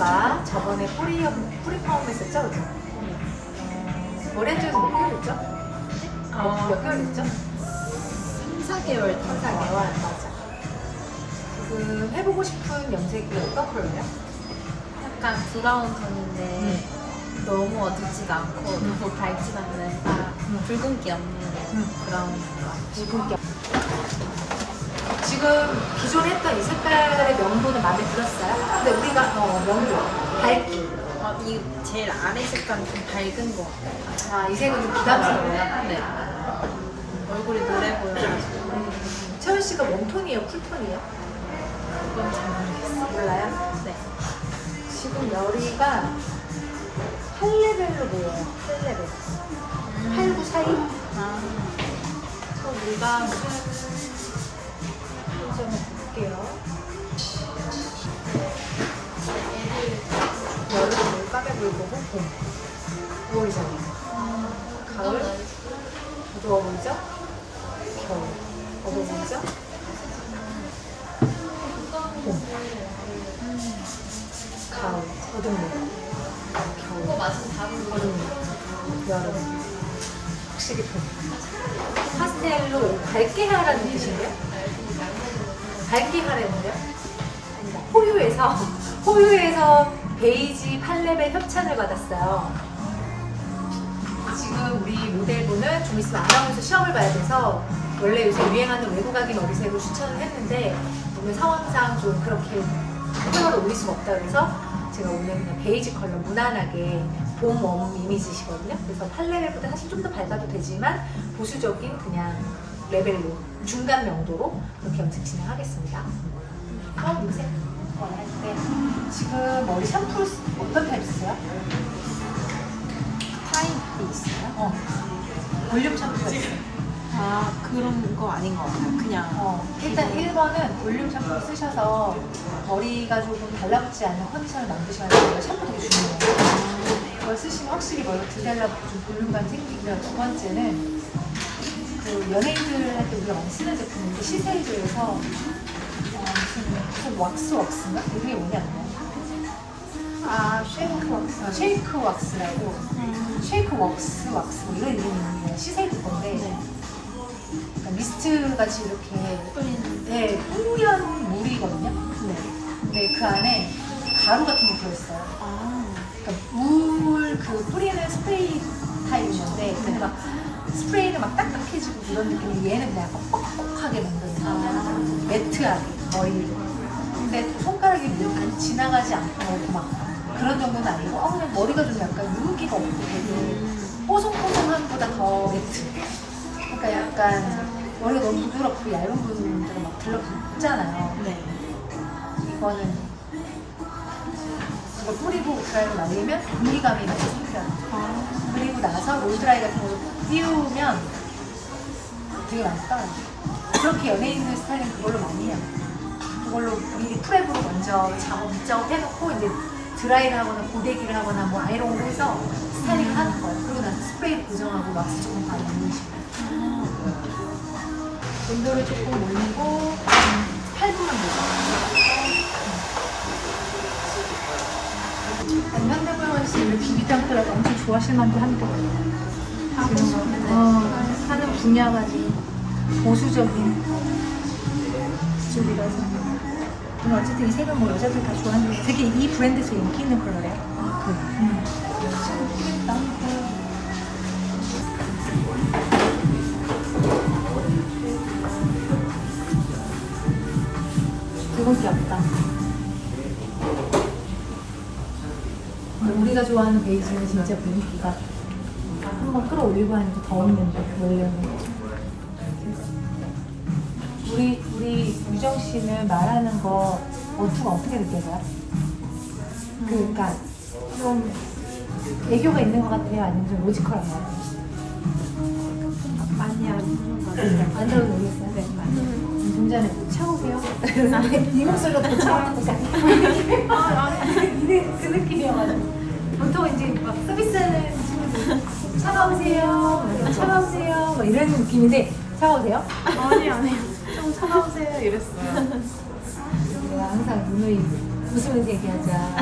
아까 저번에 뿌리 뿌리 파움 했었죠, 그죠? 어, 오렌지에서 몇 개월 됐죠? 어, 몇 개월 됐죠? 3, 4개월 3, 4개월 맞아. 지금 해보고 싶은 염색이 어떤 컬러예요? 약간 브라운 톤인데 너무 어둡지도 않고 너무 밝지도 않는 딱 음. 붉은기 없는 음. 브라운 거. 붉은기. 지금 기존 했던 이 색깔의 명도는 마음에 들었어요? 근데 우리가 어, 명도, 밝기. 어, 이 제일 아래 색깔은 좀 밝은 거 같아요. 아, 이 색은 좀 부담스러워요. 네. 얼굴이 노래 보여가지고 채원 씨가 웜톤이에요, 쿨톤이에요? 그건 잘 모르겠어요. 몰라요? 네. 지금 열이가 8레벨로 보여요. 8레벨. 8, 9 사이? 아, 그래서 우리가 무슨 불고 봄. 5월이잖아요. 가을 어두워 보이죠? 겨울 어두워 보이죠? 봄. 가을 어둡네. 겨울 어둡네. 여름 확실히 봄. 파스텔로 밝게 하라는 뜻인데요? 밝게 하라는데요? 아니다. 호유에서 호유에서 베이지 8렙의 협찬을 받았어요. 지금 우리 모델분은 좀 있으면 아나운서 시험을 봐야 돼서 원래 요새 유행하는 외국악인 어리색을 추천을 했는데 오늘 상황상 좀 그렇게 컬러를 올릴 수가 없다 그래서 제가 오늘 그냥 베이지 컬러 무난하게 봄, 웜 이미지시거든요. 그래서 8레벨보다 사실 좀 더 밝아도 되지만 보수적인 그냥 레벨로 중간 명도로 그렇게 염색 진행하겠습니다. 어, 요 새 원할때 지금 머리 샴푸 쓰- 어떤 타입 쓰세요? 타입이 있어요? 어. 볼륨 샴푸가 있어요. 아, 그런 거 아닌 것 같아요. 그냥. 어, 일단 1번은 볼륨 샴푸 쓰셔서 머리가 조금 달라붙지 않는 컨디션을 만드셔야 돼요. 샴푸 되게 중요해요. 그걸 쓰시면 확실히 머리가 들달라붙고 좀 볼륨감 생기고요. 두 번째는 그 연예인들 할 때 우리가 많이 쓰는 제품인데 시세이즈에서 왁스 왁스인가? 이름이 뭐냐면 아 쉐이크 왁스 어, 쉐이크 왁스라고 쉐이크 왁스 왁스 뭐 이런 이름이 시세이즈 건데 네. 약간 미스트 같이 이렇게 뿌리는. 네, 뿌연 물이거든요. 네. 근데 그 안에 가루 같은 게 들어있어요. 아, 그러니까 물 그 뿌리는 스프레이 타입인데 근데 막 스프레이를 막 딱딱해지고 이런 느낌이 얘는 그냥 약간 뻑뻑하게 만드는 아. 매트하게 머리를. 근데 또 손가락이 안 지나가지 않고 막 그런 정도는 아니고 어, 그냥 머리가 좀 약간 윤기가 없고 되게 뽀송뽀송함보다 더 매트. 그러니까 약간 머리가 너무 부드럽고 얇은 분들은 막 들러붙잖아요. 네. 이거는 이거 뿌리고 드라이로 말리면 분리감이 많이 생겨요. 아, 그리고 나서 롤드라이 같은 걸로 띄우면 되게 떨어요. 그렇게 연예인들 스타일링 그걸로 많이 해요. 그걸로 미리 프랩으로 먼저 작업, 밑작업 해놓고 이제 드라이를 하거나 고데기를 하거나 뭐 아이롱을 해서 스타일링을 하는 거예요. 그리고 나서 스프레이 고정하고 왁스 조금 바르는 식으로. 온도를 조금 올리고 8분만 보죠. 현대무용원 씨 비비 짱크라고 엄청 좋아하실 만도 한데 지금 어, 하는 분야가 지금 보수적인 쪽이라서. 근데 어쨌든 이 색은 뭐 여자들 다 좋아하는 되게 이 브랜드에서 인기 있는 컬러래요. 음. 예쁘겠다 그건 귀엽다. 근데 우리가 좋아하는 베이지는 진짜 분위기가 한번 끌어올리고 하니까 더 없는데 원래는 우리 우리 유정 씨는 말하는 거 어투가 어떻게 느껴져요? 그러니까 좀 애교가 있는 것 같아요, 아니면 좀 로지컬한가요? 많이 안 보는 것 같아요. 안 들어도 모르겠어요. 네, 맞아요. 좀 전에 차오세요? 이 목소리가 더 차오는 거아 이게 그 느낌이어가지고. 보통 이제 막 서비스하는 친구들 차가우세요, 차가우세요, 막 이런 느낌인데 차가우세요? 아니, 아니요. 좀 차가우세요. 이랬어요. 우리가 항상 누누이 웃으면서 얘기하자.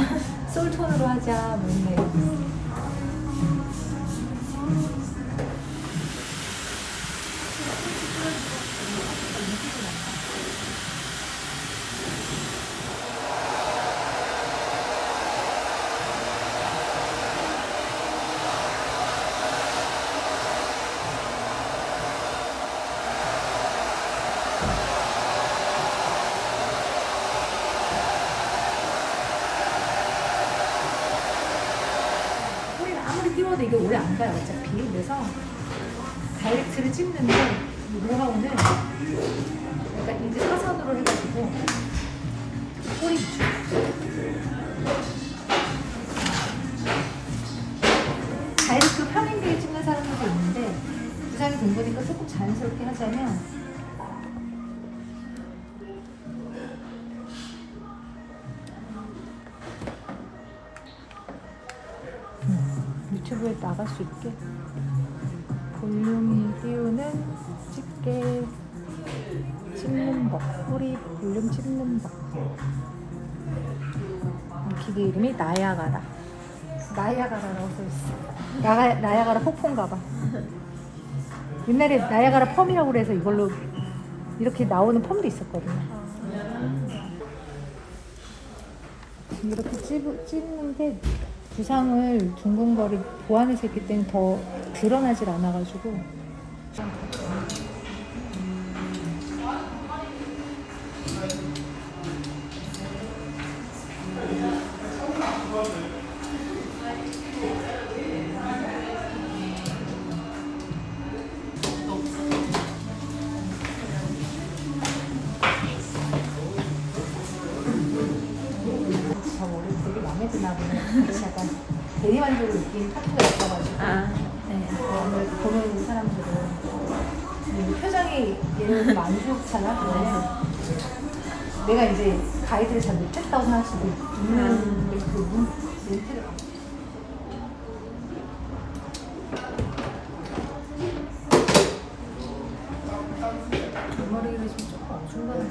솔톤으로 하자 뭐맨 아무리 띄워도 이게 오래 안 가요 어차피. 그래서 다이렉트를 찍는데 이 노하우는 약간 이제 사선으로 해가지고 뿌리 붙여 다이렉트로 평행되게 찍는 사람들도 있는데 부상이 된 거니까 조금 자연스럽게 하자면 수 있게. 볼륨 띄우는 집게. 찝는 법 뿌리 볼륨 찝는 법. 이 기계 이름이 나야가라 나야가라라고 써있어. 나가, 나야가라 폭포인가 봐. 옛날에 나야가라 펌이라고 그래서 이걸로 이렇게 나오는 펌도 있었거든요. 이렇게 찝, 찝는 게 부상을 둥근거리 보완해서 했기 때문에 더 드러나질 않아가지고 마음에 드나 보네. 약간 대리만족을 느낀 파트가 있어가지고 아, 네. 어, 오늘 보는 사람들은 네, 표정이 얘는 좀 안 좋잖아. 근데 내가 이제 가이드를 잘 못했다고 생각할 수도 있는 음. 그 문- 멘트를 봐. 머리가 좀 조금 중간에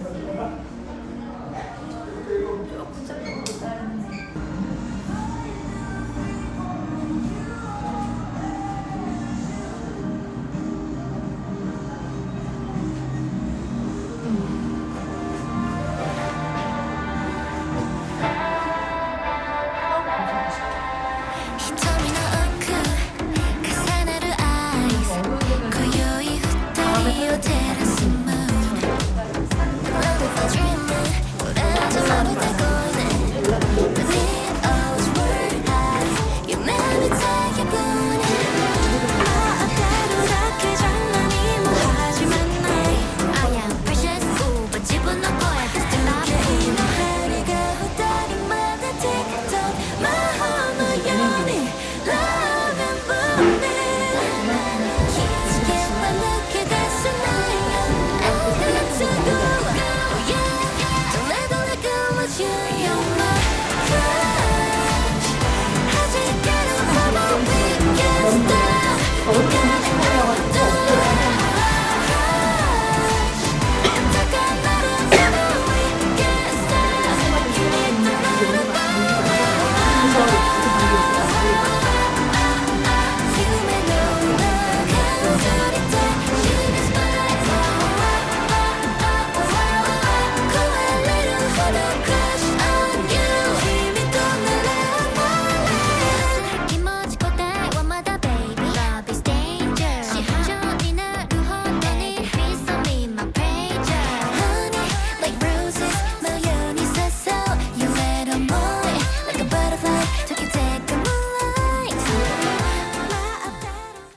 you take